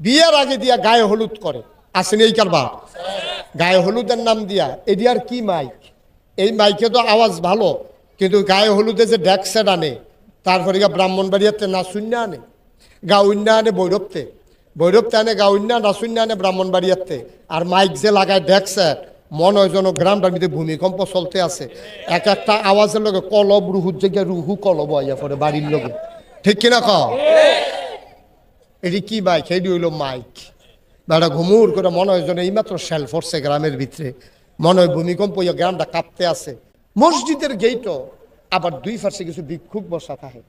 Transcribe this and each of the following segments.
বিয়ের আগে দিয়া গায়ে হলুদ করে। আসেনি এই কারবার। গায়ে হলুদের নাম দিয়া। এটি কি মাইক? এই মাইকে তো আওয়াজ ভালো, কিন্তু গায়ে হলুদে যে ড্যাক সেট আনে, তারপরে গা ব্রাহ্মণবাড়িয়াতে না শূন্য আনে গা উন্য আনে বৈরবতে বৈরবতে আনে গা উন্য না শূন্য আনে ব্রাহ্মণবাড়িয়াতে। আর মাইক যে লাগায় ড্যাক সেট, মনে হয় যেন গ্রামটার মধ্যে ভূমিকম্প চলতে আছে। এক একটা আওয়াজের লগে কলব রুহুর জায়গায় রুহু কলব আইয়া পরে বাড়ির লগে। ঠিক কিনা ক এটি কি মাইক? এটি হইল মাইক। বেড়া ঘুমুর করে মনে হয় যেন এইমাত্র শেল ফরছে গ্রামের ভিতরে। মনে হয় ভূমিকম্প হইয়া গ্রামটা কাঁপতে আছে। মসজিদের গেইটও আবার দুই পাশে কিছু ভিক্ষুক বসা থাকে।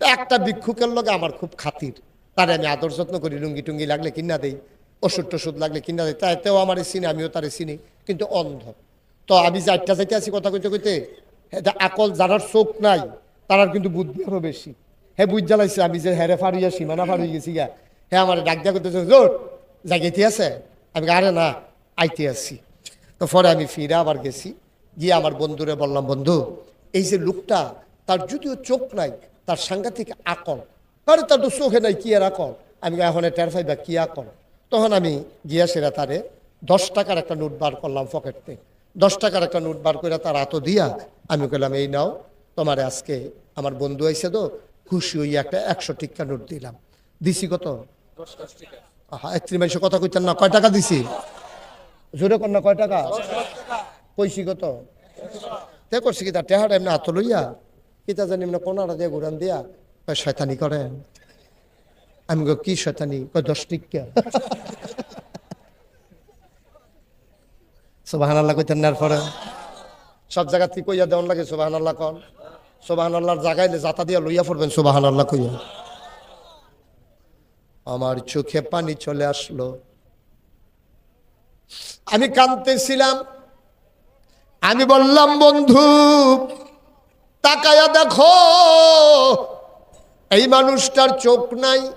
একটা ভিক্ষুকের লগে আমার খুব খাতির। তারে আমি আদর যত্ন করি লুঙ্গি টুঙ্গি লাগলে কিনা দেই ওষুধ টষুধ লাগলে কিনা দেই। তাইতেও আমার চিনি, আমিও তারে চিনি, কিন্তু অন্ধ। তো আমি যে আটটা যাইতে আছি কথা কইতে কইতে আকল যারার চোখ নাই, তারার কিন্তু বুদ্ধি আরও বেশি। হ্যাঁ বুঝ জ্বালাইছে, আমি যে হ্যারে ফাড়িয়া সীমানা ফাড়িয়ে গেছি গা। হ্যাঁ আমার ডাক দিয়া করতেছে জোর জাগাইতে আছে? আমি আরে না, আইতে আসছি তো পরে আমি ফিরে আবার গেছি, গিয়ে আমার বন্ধুরে বললাম, বন্ধু, এই যে লোকটা, তার যদিও চোখ নাই, তার সাংঘাতিক আকল আরে তার তো চোখে নাই, কি আর আকল? আমি এখন টের পাইবা, কি আকল? তখন আমি গিয়া সেরা তারে দশ টাকার একটা নোট বার করলাম পকেটতে দশ টাকার একটা নোট বার করে তার হাতও দিয়া আমি কইলাম, এই নাও, তোমারে আজকে আমার বন্ধু আইসে তো খুশি হইয়া একটা একশো টিকা নোট দিলাম। দিছি কত? মাসে কথা কইতেন না, কয় টাকা দিছি? জোরে কর না, কয় টাকা? কইছি কত? তে করছি কি তার টেহাটা এমনি হাত লইয়া কিতা জানি এমনি কোনাটা দিয়ে ঘুরান দিয়া, কয় শয়তানি করেন। আমি কই, কি শয়তানি? কয় দশ টিকা সোবাহান আল্লাহ কইতেন না পরে? সব জায়গা থেকে কইয়া দেওয়ান লাগে সোবাহান আল্লাহ কন। সোবাহান আল্লাহর জায়গায় যাতা দিয়া লইয়া পড়বেন সোবাহান আল্লাহ কইয়া। আমার চোখে পানি চলে আসলো। আমি কাঁদতেছিলাম। আমি বললাম, বন্ধু, তাকায়া দেখো, এই মানুষটার চোখ নাই।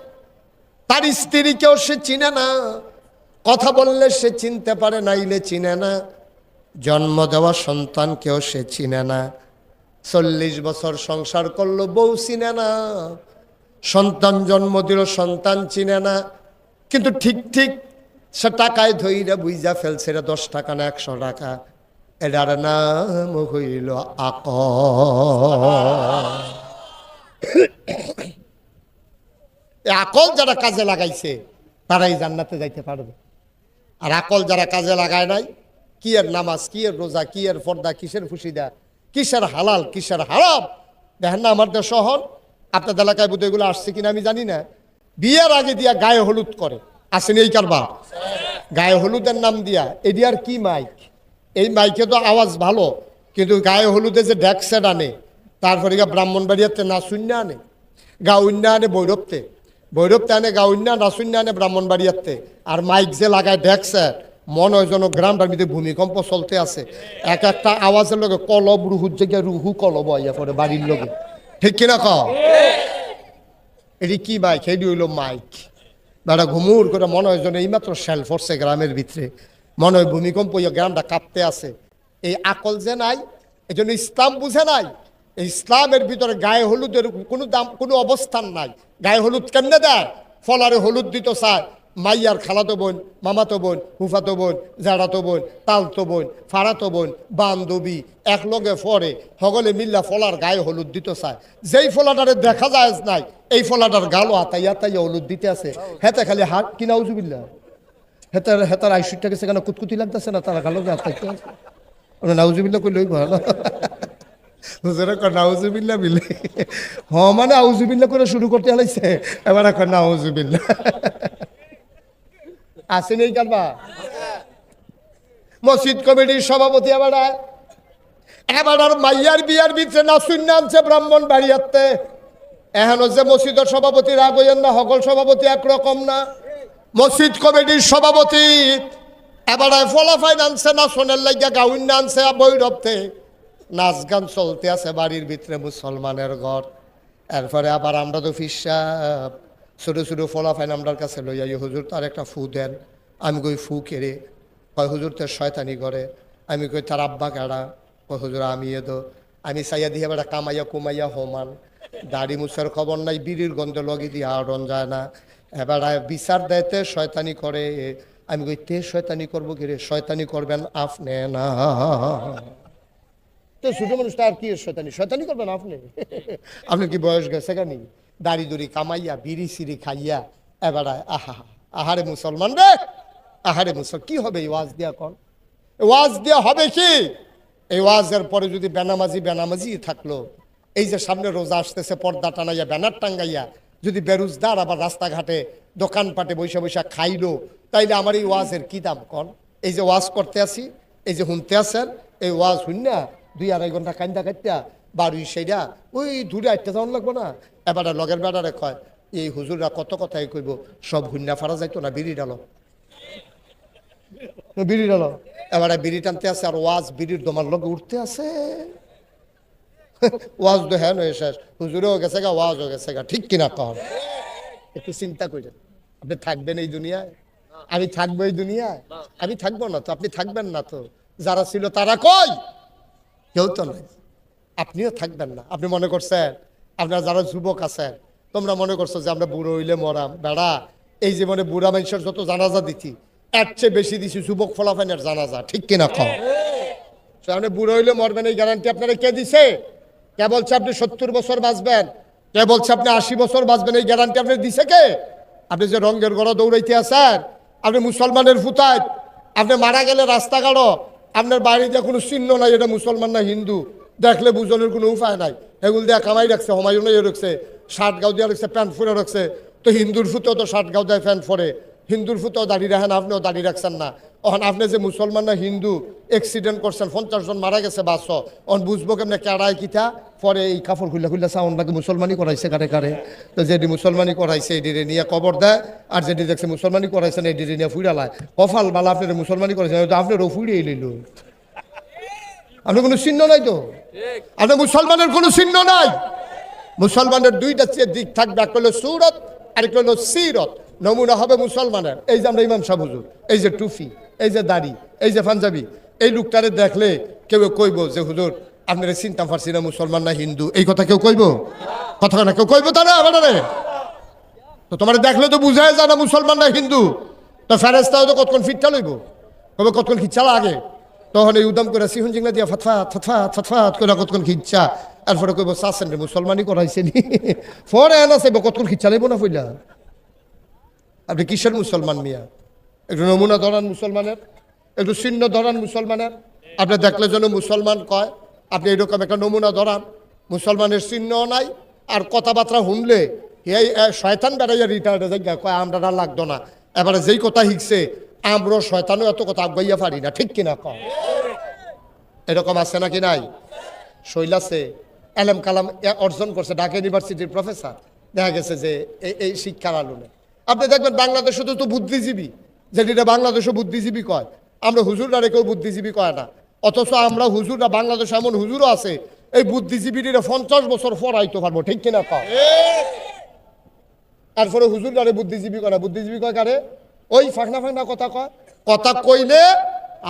তার স্ত্রীকেও সে চিনে না। কথা বললে সে চিনতে পারে, নাইলে চিনে না। জন্ম দেওয়া সন্তানকেও সে চিনে না। চল্লিশ বছর সংসার করল, বউ চিনে না। সন্তান জন্ম দিল, সন্তান চিনে না। কিন্তু ঠিক ঠিক সে টাকায় ধইরা বুঝা ফেলছে রে দশ টাকা না একশো টাকা। এটার নাম হইল আক আকল যারা কাজে লাগাইছে, তারাই জান্নাতে যাইতে পারবে। আর আকল যারা কাজে লাগায় নাই, কি এর নামাজ, কি এর রোজা, কি এর পর্দা কিসের ফুসিদা কিসের হালাল, কিসের হারাম? দেখেন না আমার দেশ শহর? আপনাদের এলাকায় বোধ এগুলো আসছে কিনা আমি জানি না। বিয়ের আগে দিয়া গায়ে হলুদ করে। আসেনি এই কারবার। গায়ে হলুদের নাম দিয়া। এটি আর কি মাইক? এই মাইকে তো আওয়াজ ভালো, কিন্তু গায়ে হলুদে যে ড্যাক সেট আনে তারপরে গা ব্রাহ্মণবাড়িয়াতে না শূন্য আনে। গা উন্য আনে বৈরবতে। বৈরবতে আনে গা উন্য না শূন্য আনে ব্রাহ্মণবাড়িয়াতে। আর মাইক যে লাগায় ড্যাক সেট মনে হয় যেন গ্রামটার মধ্যে ভূমিকম্প চলতে আছে। এক একটা আওয়াজের লগে কলব রুহুর জায়গায় রুহু কলব আইয়া পরে বাড়ির লগে। ঠিক কিনা ক এটি কি মাইক? এটি হইল মাইক। বেড়া ঘুমুর করে মনে হয় যেন এইমাত্র শেল ফরছে গ্রামের ভিতরে। মনে হয় ভূমিকম্প হইয়া গ্রামটা কাঁপতে আছে। এই আকল যে নাই, এই জন্য ইসলাম বুঝে নাই। ইসলামের ভিতরে গায়ে হলুদের কোনো দাম, কোনো অবস্থান নাই। গায়ে হলুদ কেমনে দেয়? ফলারে হলুদ দিত চায় মাইয়ার খালাতো বোন, মামাতো বোন হুফাতো বোন জাড়াতো বোন, তালতো বোন, ফাড়াতো বোন, বান্ধবী এক লগে ফরে সকলে মিল্লা ফলার গায়ে হলুদ দিত চায়। যেই ফলাটারে দেখা যায় নাই, এই ফলাটার গালো আতাইয়া আতাইয়া হলুদ দিতে আছে। হেতে খালি হাত কিনা উজুবিল্লা হেতার হেতার আইসুটটা গেছে কেন কুতকুতি লাগতেছে না, তারা গালো আতাইতে আছে? নাউজুবিল্লা কই লই কয় নাউজুবিল্লা বিলে হ মানে আউজুবিল্লা করে শুরু করতে হালাইছে, এবার এখন নাউজুবিল্লা আসেনি এই কারবা মসজিদ কমিটির সভাপতি এবার এবার আর মাইয়ার বিয়ার ভিতরে না শূন্য আনছে ব্রাহ্মণ বাড়িয়াতে। এখন যে মসজিদের সভাপতি রাগ হইয়েন না, সকল সভাপতি একরকম না। মসজিদ কমিটির সভাপতি এবার ফলাফাইন আনছে না, সোনের লাগিয়া গাউন আনছে বৈরবতে নাচ গান চলতে আছে বাড়ির ভিতরে মুসলমানের ঘর। এরপরে আবার আমরা তো ফিসাব ছোটো ছোটো ফলাফাইন আমরার কাছে লইয়া ইয়ে হুজুর, তার একটা ফু দেন। আমি কই, ফু কেড়ে কয়, হুজুর, তার শয়তানি করে আমি কই, তার আব্বা কেড়া কয়, হুজুর, আমি এ দো। আমি চাইয়া দিয়ে বেড়া কামাইয়া কুমাইয়া হোমান। দাড়ি মুছার খবর নাই, বিড়ির গন্ধ লগি দিয়ে আড়ন যায় না। এবার বিচার দেয়তে শয়তানি করে। আমি কই, তে শয়তানি করব কি রে? শয়তানি করবেন আপনি না? তো ছোট মানুষটা আর কি শয়তানি? শয়তানি করবেন আপনি? আপনি কি বয়স গেছে কেন দাড়ি দুড়ি কামাইয়া, বিড়ি সিড়ি খাইয়া এবারায় আহা, আহারে মুসলমান রে, আহারে মুসল কি হবে ওয়াজ দিয়া কর ওয়াজ দিয়া হবে কি? এই ওয়াজের পরে যদি বেনামাজি বেনামাজি থাকল, এই যে সামনে রোজা আসতেছে, পর্দা টানাইয়া, ব্যানার টাঙ্গাইয়া, যদি বেরুজদার আবার রাস্তাঘাটে, দোকানপাটে বৈশা বৈশা খাইলো, তাইলে আমার এই ওয়াজের কি দাম কন? এই যে ওয়াজ করতে আসি, এই যে শুনতে আসেন এই ওয়াজ শুননা দুই আড়াই ঘণ্টা কান্দা কাটতা বাড়ি সেইটা ওই দূরে আটটা যাওয়ান লাগবো না। এবার লগের বেড়ারে কয়, এই হুজুররা কত কথাই কইব, সব হুন্না ফারা যাইতো না, বিড়ি ডালো। বিড়ি ডালো? এবারে বিড়ি টানতে আছে আর ওয়াজ বিড়ির দমার লগে উঠতে আছে ওয়াজ তো হ্যাঁ নয় শেষ। হুজুরেও গেছে গা, ওয়াজও গেছে গা, ঠিক কিনা কর একটু চিন্তা করেন আপনি থাকবেন এই দুনিয়ায়? আমি থাকব এই দুনিয়ায়? আমি থাকব না তো, আপনি থাকবেন না তো। যারা ছিল তারা কই? কেউ তো নাই। আপনিও থাকবেন না। আপনি মনে করছেন, আপনারা যারা যুবক আছেন, তোমরা মনে করছ যে আমরা বুড়ো হইলে মরাম। বেড়া, এই জীবনে বুড়া মানুষের যত জানাজা দিচ্ছি এর চেয়ে বেশি দিছি যুবক ফলাফাইনের জানাজা। ঠিক কিনা কম আপনি বুড়ো হইলে মরবেন, এই গ্যারান্টি আপনারা কে দিছে? কে বলছে আপনি সত্তর বছর বাঁচবেন? কে বলছে আপনি আশি বছর বাঁচবেন, এই গ্যারান্টি আপনি দিছে কে? আপনি যে রঙের গড় দৌড়াইতে আছেন, আপনি মুসলমানের ফুতায়, আপনি মারা গেলে রাস্তাঘাটও, আপনার বাড়িতে কোনো চিহ্ন নাই, এটা মুসলমান না হিন্দু। দেখলে বুঝনের কোনো উপায় নাই। এগুলো দিয়ে কামাই রাখছে, হমায়ুন রাখছে শার্ট গাও দিয়ে রাখছে, প্যান্ট ফুরে রাখছে। তো হিন্দুর ফুতেও তো শার্ট গাও দেয় প্যান্ট ফরে হিন্দুর ফুতেও দাঁড়িয়ে রাখেন, আপনিও দাঁড়িয়ে রাখছেন না। অহন আপনি যে মুসলমান না হিন্দু অ্যাক্সিডেন্ট করছেন, পঞ্চাশ জন মারা গেছে বাস। অন বুঝব কেমনে কেড়াই কিতা? পরে এই কাপড় খুললে খুললে সাউন্ড লাগে মুসলমানি করাইছে কারে কারে। তো যেটি মুসলমানি করাইছে এডিরে নিয়ে কবর দেয়, আর যেটি দেখছে মুসলমানি করাইছে না এডিরে নিয়ে ফুড়ালায় কফাল বালা আপনার মুসলমানি করাইছে, হয়তো আপনারও ফুড়িয়ে লইল। আপনার কোনো চিহ্ন নাই তো? আপনার মুসলমানের কোনো চিহ্ন নাই? মুসলমানের দুইটা দিক থাকবে একটা হলো সুরত আর একটা হলো সিরত। নমুনা হবে মুসলমানের। এই যে আমরা ইমাম সাহেব হুজুর, এই যে টুফি, এই যে দাড়ি, এই যে পাঞ্জাবি, এই লোকটারে দেখলে কেউ কইব যে, হুজুর, আপনারা চিন্তা পারছি না, মুসলমান না, হিন্দু। এই কথা কেউ কইব? কথা না কেউ কইব তারা আবার তো তোমার দেখলে তো বুঝায় যায় না, মুসলমান না, হিন্দু। তো ফেরেস্তাও তো কতক্ষণ ফিটটা লইব? কবে কতক্ষণ খিচ্ছা লাগে এই উদম করে সিহন জিংলা দিয়া ফাতফা ফাতফা ফাতফা করে কতক্ষণ খিচ্ছা। এরপরে কইব চাচ্ছেন রে মুসলমানই করাইছে নি ফরে এনা চাইব কতক্ষণ খিচ্ছা লাইব না ফইলা? আপনি কিসের মুসলমান মিয়া? একটু নমুনা ধরান মুসলমানের, একটু চিহ্ন ধরান মুসলমানের। আপনি দেখলে যেন মুসলমান কয়, আপনি এরকম একটা নমুনা ধরান। মুসলমানের চিহ্ন নাই, আর কথাবার্তা শুনলে এই শয়তান বেড়াইয়া রিটায়ার্ডে যাই কয় আমরা লাগতো না। এবারে যেই কথা শিখছে আমরা শয়তানও এত কথা আগাইয়া পারি না ঠিক কিনা কম এরকম আছে নাকি নাই? শৈলাসে এলএম কালাম অর্জন করছে ঢাকা ইউনিভার্সিটির প্রফেসর। দেখা গেছে যে এই শিক্ষার আলোনে। আপনি দেখবেন বাংলাদেশে তো তো বুদ্ধিজীবী যেটা বাংলাদেশও বুদ্ধিজীবী কয়। আমরা হুজুররা কেউ বুদ্ধিজীবী কয় না। অথচ আমরা হুজুররা বাংলাদেশে এমন হুজুরও আছে এই বুদ্ধিজীবীরা পঞ্চাশ বছর পড়াইতে পারব ঠিক কিনা কয় তারপরে হুজুর কারে বুদ্ধিজীবী করে বুদ্ধিজীবী কয় কারে? ওই ফাঁকনা ফাঁকনা কথা কয়? কথা কইলে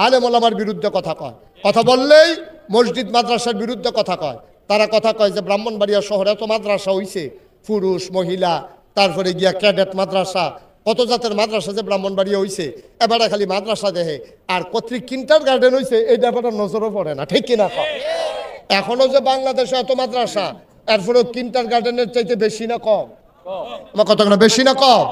আলে মোলামার বিরুদ্ধে কথা কয়। কথা বললেই মসজিদ, মাদ্রাসার বিরুদ্ধে কথা কয়। তারা কথা কয় যে ব্রাহ্মণবাড়িয়া শহরে এত মাদ্রাসা হইছে, পুরুষ, মহিলা, তারপরে গিয়া ক্যাডেট মাদ্রাসা, কত জাতের মাদ্রাসা যে ব্রাহ্মণবাড়িয়া হইছে, এবারে খালি মাদ্রাসা দেহে। আর কর্তৃক কিন্টার গার্ডেন হইছে এই ব্যাপারটা নজরও পড়ে না, ঠিক কিনা কয়? এখনও যে বাংলাদেশে এত মাদ্রাসা, এরপরেও কিন্টার গার্ডেনের চাইতে বেশি না কম? আমার কতগুলো বেশি না কম?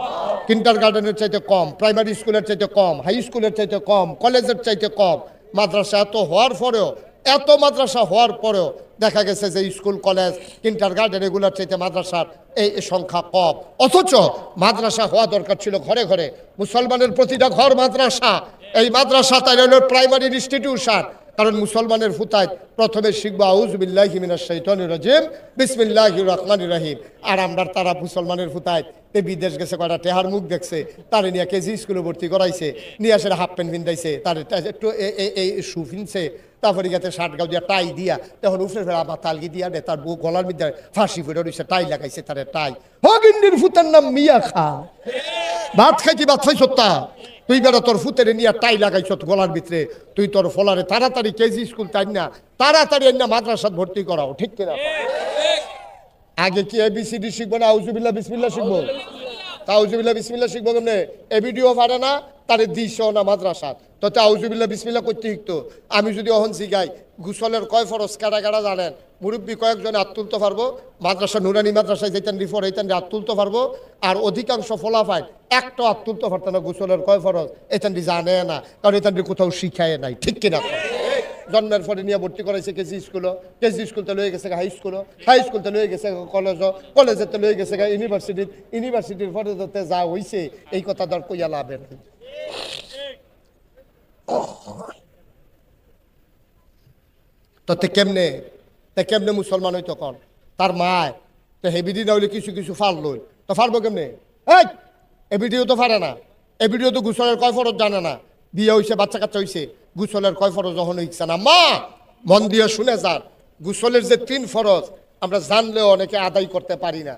কিন্টার গার্ডেনের চাইতে কম প্রাইমারি স্কুলের চাইতে কম হাই স্কুলের চাইতে কম কলেজের চাইতে কম, মাদ্রাসা এত হওয়ার পরেও, এত মাদ্রাসা হওয়ার পরেও দেখা গেছে যে স্কুল কলেজ কিন্টার গার্ডেন এগুলোর চাইতে মাদ্রাসার এই সংখ্যা কম। অথচ মাদ্রাসা হওয়া দরকার ছিল ঘরে ঘরে। মুসলমানের প্রতিটা ঘর মাদ্রাসা। এই মাদ্রাসা তাই হলো প্রাইমারি ইনস্টিটিউশন কারণ মুসলমানের ফুতায় প্রথমে শিখব আউজবিল্লাহ হিমিনার শৈতন রাজিম বিসমিল্লাহ রহমান রহিম। আর আমরা তারা মুসলমানের ফুতায়, এ বিদেশ গেছে, কয়টা টেহার মুখ দেখছে, তারে নিয়ে কেজি স্কুলে ভর্তি করাইছে, নিয়ে আসে হাফ প্যান্ট পিন্দাইছে তার একটু এই শু ফিনছে, তারপরে গেছে শার্ট গাও দিয়া টাই দিয়া। তখন উফরে ফেরা আবার তালগি দিয়া দে তার বউ গলার মধ্যে ফাঁসি ফেরে রয়েছে টাই লাগাইছে তারে টাই। হগিন্ডির ফুতার নাম মিয়া খা ভাত খাইছি ভাত খাইছ তা? তুই বেড়া তোর ফুতেরে নিয়ে টাই লাগাইছ গলার ভিতরে। তুই তোর ফলারে তাড়াতাড়ি কেজি স্কুল তাই না, তাড়াতাড়ি না মাদ্রাসাত ভর্তি করাও, ঠিক কিনা? আগে কি এবিসিডি শিখব না আউজুবিল্লা বিসমিল্লা শিখব? তাউজুবিল্লা বিসমিল্লা শিখব কেমনে? এ ভিডিও পারে না, তারে দিশ না মাদ্রাসা তো তাউজুবিল্লা বিসমিল্লা করতে শিখতো। আমি যদি অহন শিখাই গুসলের কয় ফরস কাটা কাটা জানেন? মুরব্বী কয়েকজনে হাত তুলতে পারব। মাদ্রাসা, নুরানি মাদ্রাসায় যেতেন রিফর হইতেন হাত তুলতে পারব। আর অধিকাংশ ফলাফায় একটা হাত তুলতে পারতো না গুসলের কয় ফরস এতেন জানে না, কারণ এতেন কোথাও শিখায় নাই। ঠিক কিনা? জন্মের পরে নিয়ে ভর্তি করাইছে কেজি স্কুলও কেজি স্কুলতে লয়ে গেছে হাই স্কুলও হাই স্কুলতে লয়ে গেছে কলেজও কলেজেতে লয়ে গেছে ইউনিভার্সিটির ইউনিভার্সিটির পরে যাতে যা হইছে, এই কথা দর কইয়া লাভের তো তে কেমনে? তে কেমনে মুসলমান হইতো কর তার মায়, তো হেবিডি না হইলে কিছু কিছু ফাল লই তো ফারবো কেমনে? এই, এ ভিডিও তো ফারে না। এ ভিডিও তো গুসলের কয় ফরজ জানে না। বিয়ে হইছে, বাচ্চা কাচ্চা হইছে। গুসলের কয় ফরজ যখন হইছে না, মা! মন দিয়ে শুনে যান। গুসলের যে তিন ফরজ, আমরা জানলেও অনেকে আদায় করতে পারি না।